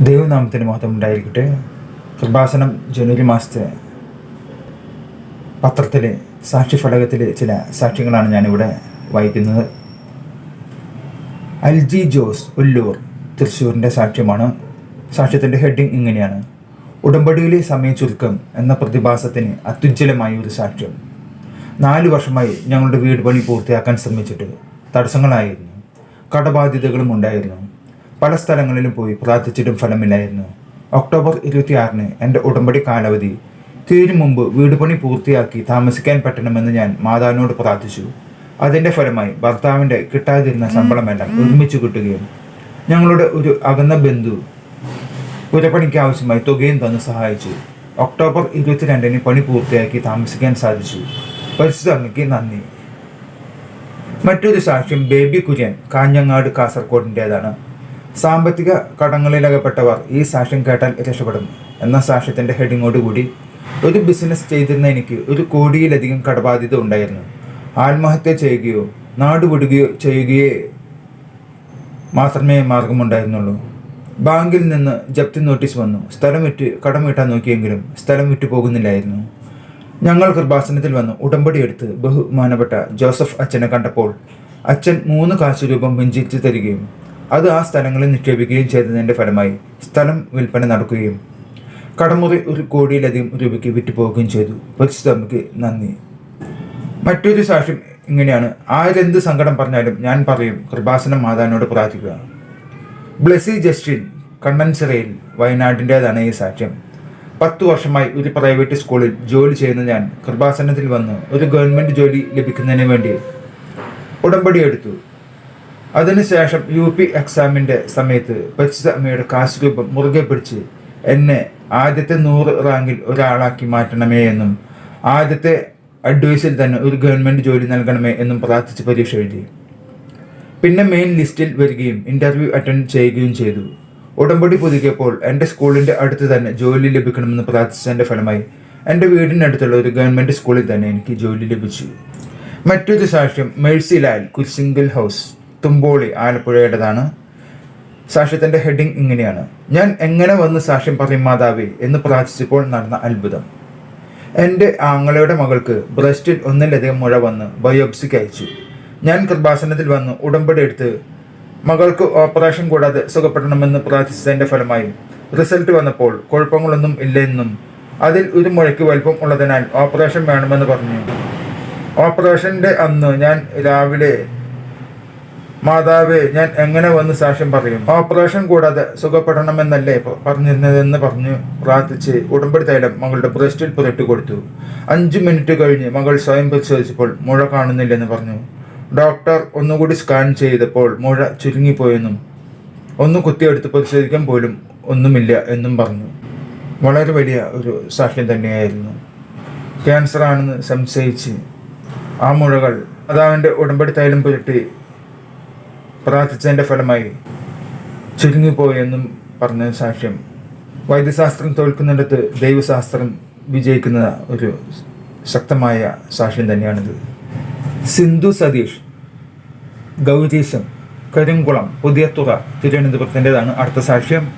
ദൈവനാമത്തിന് മഹത്വം ഉണ്ടായിരിക്കട്ടെ. കൃപാസനം ജനുവരി മാസത്തെ പത്രത്തിലെ സാക്ഷി ഫലകത്തിലെ ചില സാക്ഷ്യങ്ങളാണ് ഞാനിവിടെ വായിക്കുന്നത്. അൽജി ജോസ് ഉല്ലൂർ തൃശ്ശൂരിന്റെ സാക്ഷ്യമാണ്. സാക്ഷ്യത്തിന്റെ ഹെഡിങ് ഇങ്ങനെയാണ്. ഉടമ്പടിയിലെ സമയ ചുരുക്കം എന്ന പ്രതിഭാസത്തിന് അത്യുജ്വലമായ ഒരു സാക്ഷ്യം. നാല് വർഷമായി ഞങ്ങളുടെ വീട് പണി പൂർത്തിയാക്കാൻ ശ്രമിച്ചിട്ട് തടസ്സങ്ങളായിരുന്നു. കടബാധ്യതകളും ഉണ്ടായിരുന്നു. പല സ്ഥലങ്ങളിലും പോയി പ്രാർത്ഥിച്ചിട്ടും ഫലമില്ലായിരുന്നു. ഒക്ടോബർ ഇരുപത്തിയാറിന് എന്റെ ഉടമ്പടി കാലാവധി. തീരും മുമ്പ് വീട് പണി പൂർത്തിയാക്കി താമസിക്കാൻ പറ്റണമെന്ന് ഞാൻ മാതാവിനോട് പ്രാർത്ഥിച്ചു. അതിന്റെ ഫലമായി ഭർത്താവിന്റെ കിട്ടാതിരുന്ന ശമ്പളമെല്ലാം ഒരുമിച്ച് കിട്ടുകയും ഞങ്ങളുടെ ഒരു അകന്ന ബന്ധു പുരപ്പണിക്ക് ആവശ്യമായി തുകയും തന്ന് സഹായിച്ചു. ഒക്ടോബർ ഇരുപത്തിരണ്ടിന് പണി പൂർത്തിയാക്കി താമസിക്കാൻ സാധിച്ചു. പരിശുദ്ധമ്മയ്ക്ക് നന്ദി. മറ്റൊരു സാക്ഷ്യം ബേബി കുര്യൻ കാഞ്ഞങ്ങാട് കാസർഗോഡിന്റേതാണ്. സാമ്പത്തിക കടങ്ങളിലകപ്പെട്ടവർ ഈ സാക്ഷ്യം കേട്ടാൽ രക്ഷപ്പെടും. എന്ന സാക്ഷ്യത്തിന്റെ ഹെഡിങ്ങോടുകൂടി ഒരു ബിസിനസ് ചെയ്തിരുന്ന എനിക്ക് ഒരു കോടിയിലധികം കടബാധ്യത ഉണ്ടായിരുന്നു. ആത്മഹത്യ ചെയ്യുകയോ നാടുവിടുകയോ ചെയ്യുകയോ മാത്രമേ മാർഗമുണ്ടായിരുന്നുള്ളൂ. ബാങ്കിൽ നിന്ന് ജപ്തി നോട്ടീസ് വന്നു. സ്ഥലം വിറ്റ് കടം വീട്ടാൻ നോക്കിയെങ്കിലും സ്ഥലം വിറ്റു പോകുന്നില്ലായിരുന്നു. ഞങ്ങൾ കൃപാസനത്തിൽ വന്ന് ഉടമ്പടി എടുത്ത് ബഹുമാനപ്പെട്ട ജോസഫ് അച്ഛനെ കണ്ടപ്പോൾ അച്ഛൻ മൂന്ന് കാശ് രൂപം വെഞ്ചിച്ച് തരികയും അത് ആ സ്ഥലങ്ങളിൽ നിക്ഷേപിക്കുകയും ചെയ്തതിന്റെ ഫലമായി സ്ഥലം വിൽപ്പന നടക്കുകയും കടമുറി ഒരു കോടിയിലധികം രൂപയ്ക്ക് വിറ്റു പോവുകയും ചെയ്തു പരിശുദ്ധമ്മയ്ക്ക് നന്ദി. മറ്റൊരു സാക്ഷ്യം ഇങ്ങനെയാണ്. ആരെന്ത് സങ്കടം പറഞ്ഞാലും ഞാൻ പറയും കൃപാസനം മാതാവിനോട് പ്രാർത്ഥിക്കുക. ബ്ലെസി ജസ്റ്റിൻ കണ്ണൻസിറയിൽ വയനാടിന്റേതാണ് ഈ സാക്ഷ്യം. പത്ത് വർഷമായി ഒരു പ്രൈവറ്റ് സ്കൂളിൽ ജോലി ചെയ്യുന്ന ഞാൻ കൃപാസനത്തിൽ വന്ന് ഒരു ഗവൺമെന്റ് ജോലി ലഭിക്കുന്നതിന് വേണ്ടി ഉടമ്പടി എടുത്തു. അതിനുശേഷം യു പി എക്സാമിന്റെ സമയത്ത് പരിശുദ്ധ അമ്മയുടെ കാശ് രൂപം മുറുകെ പിടിച്ച് എന്നെ ആദ്യത്തെ നൂറ് റാങ്കിൽ ഒരാളാക്കി മാറ്റണമേ എന്നും ആദ്യത്തെ അഡ്വൈസിൽ തന്നെ ഒരു ഗവൺമെന്റ് ജോലി നൽകണമേ എന്നും പ്രാർത്ഥിച്ച് പരീക്ഷ എഴുതി. പിന്നെ മെയിൻ ലിസ്റ്റിൽ വരികയും ഇന്റർവ്യൂ അറ്റൻഡ് ചെയ്യുകയും ചെയ്തു. ഉടമ്പടി പുതുക്കിയപ്പോൾ എന്റെ സ്കൂളിന്റെ അടുത്ത് തന്നെ ജോലി ലഭിക്കണമെന്ന് പ്രാർത്ഥിച്ചതിന്റെ ഫലമായി എന്റെ വീടിനടുത്തുള്ള ഒരു ഗവൺമെന്റ് സ്കൂളിൽ തന്നെ എനിക്ക് ജോലി ലഭിച്ചു. മറ്റൊരു സാക്ഷ്യം മേഴ്സി ലാൽ ഹൗസ്. തുമ്പോളി ആലപ്പുഴയുടേതാണ്. സാക്ഷ്യത്തിന്റെ ഹെഡിങ് ഇങ്ങനെയാണ്. ഞാൻ എങ്ങനെ വന്ന് സാക്ഷ്യം പറയും മാതാവേ? എന്ന് പ്രാർത്ഥിച്ചപ്പോൾ നടന്ന അത്ഭുതം. എന്റെ ആങ്ങളയുടെ മകൾക്ക് ബ്രസ്റ്റിൽ ഒന്നിലധികം മുഴ വന്ന് ബയോപ്സിക്ക് അയച്ചു. ഞാൻ കൃപാസനത്തിൽ വന്ന് ഉടമ്പടി എടുത്ത് മകൾക്ക് ഓപ്പറേഷൻ കൂടാതെ സുഖപ്പെടണമെന്ന് പ്രാർത്ഥിച്ചതിന്റെ ഫലമായി റിസൾട്ട് വന്നപ്പോൾ കുഴപ്പങ്ങളൊന്നും ഇല്ലെന്നും അതിൽ ഒരു മുഴയ്ക്ക് വലുപ്പം ഉള്ളതിനാൽ ഓപ്പറേഷൻ വേണമെന്ന് പറഞ്ഞു. ഓപ്പറേഷന്റെ അന്ന് ഞാൻ രാവിലെ മാതാവേ ഞാൻ എങ്ങനെ വന്ന് സാക്ഷ്യം പറയും ഓപ്പറേഷൻ കൂടാതെ സുഖപ്പെടണമെന്നല്ലേ പറഞ്ഞിരുന്നതെന്ന് പറഞ്ഞു പ്രാർത്ഥിച്ച് ഉടമ്പടി തൈലം മകളുടെ ബ്രസ്റ്റിൽ പുരട്ടി കൊടുത്തു. അഞ്ച് മിനിറ്റ് കഴിഞ്ഞ് മകൾ സ്വയം പരിശോധിച്ചപ്പോൾ മുഴ കാണുന്നില്ലെന്ന് പറഞ്ഞു. ഡോക്ടർ ഒന്നുകൂടി സ്കാൻ ചെയ്തപ്പോൾ മുഴ ചുരുങ്ങിപ്പോയെന്നും ഒന്ന് കുത്തിയെടുത്ത് പരിശോധിക്കാൻ പോലും ഒന്നുമില്ല എന്നും പറഞ്ഞു. വളരെ വലിയ ഒരു സാക്ഷ്യം തന്നെയായിരുന്നു. ക്യാൻസർ ആണെന്ന് സംശയിച്ച് ആ മുഴകൾ അതാവിന്റെ ഉടമ്പടി തൈലം പുരട്ടി പ്രാർത്ഥിച്ചതിന്റെ ഫലമായി ചുരുങ്ങിപ്പോയെന്നും പറഞ്ഞ സാക്ഷ്യം. വൈദ്യശാസ്ത്രം തോൽക്കുന്നിടത്ത് ദൈവശാസ്ത്രം വിജയിക്കുന്ന ഒരു ശക്തമായ സാക്ഷ്യം തന്നെയാണിത്. സിന്ധു സതീഷ് ഗൗരീശം കരിങ്കുളം പുതിയ തുറ തിരുവനന്തപുരത്തിന്റെതാണ് അടുത്ത സാക്ഷ്യം.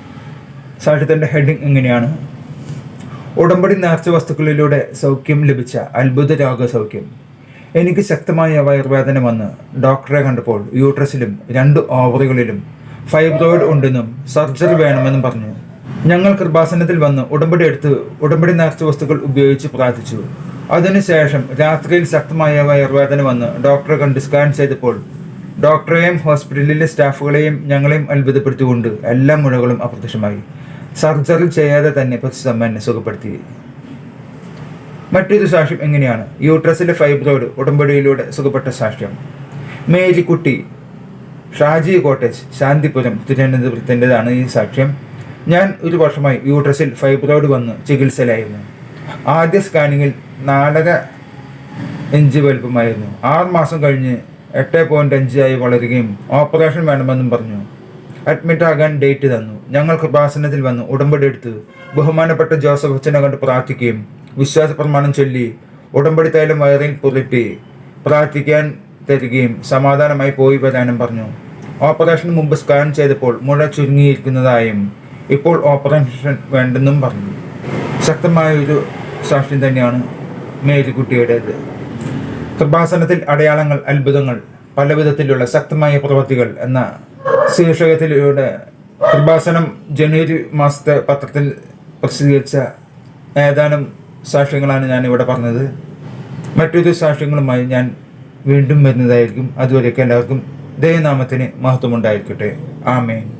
സാക്ഷ്യത്തിന്റെ ഹെഡിങ് എങ്ങനെയാണ്? ഉടമ്പടി നേർച്ച വസ്തുക്കളിലൂടെ സൗഖ്യം ലഭിച്ച അത്ഭുത രോഗസൗഖ്യം. എനിക്ക് ശക്തമായ വയർവേദന വന്ന് ഡോക്ടറെ കണ്ടപ്പോൾ യൂട്രസിലും രണ്ട് ഓവറുകളിലും ഫൈബ്രോയിഡ് ഉണ്ടെന്നും സർജറി വേണമെന്നും പറഞ്ഞു. ഞങ്ങൾ കൃപാസനത്തിൽ വന്ന് ഉടമ്പടി എടുത്ത് ഉടമ്പടി നേർച്ച വസ്തുക്കൾ ഉപയോഗിച്ച് പ്രാർത്ഥിച്ചു. അതിനുശേഷം രാത്രിയിൽ ശക്തമായ വയർവേദന വന്ന് ഡോക്ടറെ കണ്ട് സ്കാൻ ചെയ്തപ്പോൾ ഡോക്ടറെയും ഹോസ്പിറ്റലിലെ സ്റ്റാഫുകളെയും ഞങ്ങളെയും അത്ഭുതപ്പെടുത്തിക്കൊണ്ട് എല്ലാ മുഴകളും അപ്രത്യക്ഷമായി. സർജറി ചെയ്യാതെ തന്നെ പ്രതിസമ്മനെ സുഖപ്പെടുത്തി. മറ്റൊരു സാക്ഷ്യം എങ്ങനെയാണ്? യൂട്രസിലെ ഫൈബ്രോയിഡ് ഉടമ്പടിയിലൂടെ സുഖപ്പെട്ട സാക്ഷ്യം. മേരിക്കുട്ടി ഷാജി കോട്ടേജ് ശാന്തിപുരം തിരുവനന്തപുരത്തിന്റെതാണ് ഈ സാക്ഷ്യം. ഞാൻ ഒരു വർഷമായി യൂട്രസിൽ ഫൈബ്രോയിഡ് വന്ന് ചികിത്സയിലായിരുന്നു. ആദ്യ സ്കാനിങ്ങിൽ നാലര ഇഞ്ച് വലുപ്പമായിരുന്നു. ആറ് മാസം കഴിഞ്ഞ് എട്ട് പോയിന്റ് അഞ്ചായി വളരുകയും ഓപ്പറേഷൻ വേണമെന്നും പറഞ്ഞു. അഡ്മിറ്റ് ആകാൻ ഡേറ്റ് തന്നു. ഞങ്ങൾ കൃപാസനത്തിൽ വന്ന് ഉടമ്പടി എടുത്ത് ബഹുമാനപ്പെട്ട ജോസഫ് അച്ഛനെ കണ്ട് പ്രാർത്ഥിക്കുകയും വിശ്വാസ പ്രമാണം ചൊല്ലി ഉടമ്പടി തൈലം വയറിൽ പുരട്ടി പ്രാർത്ഥിക്കാൻ തരികയും സമാധാനമായി പോയി വരാനും പറഞ്ഞു. ഓപ്പറേഷന് മുമ്പ് സ്കാൻ ചെയ്തപ്പോൾ മുഴ ചുരുങ്ങിയിരിക്കുന്നതായും ഇപ്പോൾ ഓപ്പറേഷൻ വേണ്ടെന്നും പറഞ്ഞു. ശക്തമായ ഒരു സാക്ഷ്യം തന്നെയാണ് മേരിക്കുട്ടിയുടേത്. കൃപാസനത്തിൽ അടയാളങ്ങൾ അത്ഭുതങ്ങൾ പല വിധത്തിലുള്ള ശക്തമായ പ്രവൃത്തികൾ എന്ന ശീർഷകത്തിലൂടെ കൃപാസനം ജനുവരി മാസത്തെ പത്രത്തിൽ പ്രസിദ്ധീകരിച്ച ഏതാനും സാക്ഷ്യങ്ങളാണ് ഞാൻ ഇവിടെ പറഞ്ഞത്. മറ്റൊരു സാക്ഷ്യങ്ങളുമായി ഞാൻ വീണ്ടും വരുന്നതായിരിക്കും. അതുവരെയൊക്കെ എല്ലാവർക്കും ദയനാമത്തിന് മഹത്വമുണ്ടായിരിക്കട്ടെ. ആമേൻ.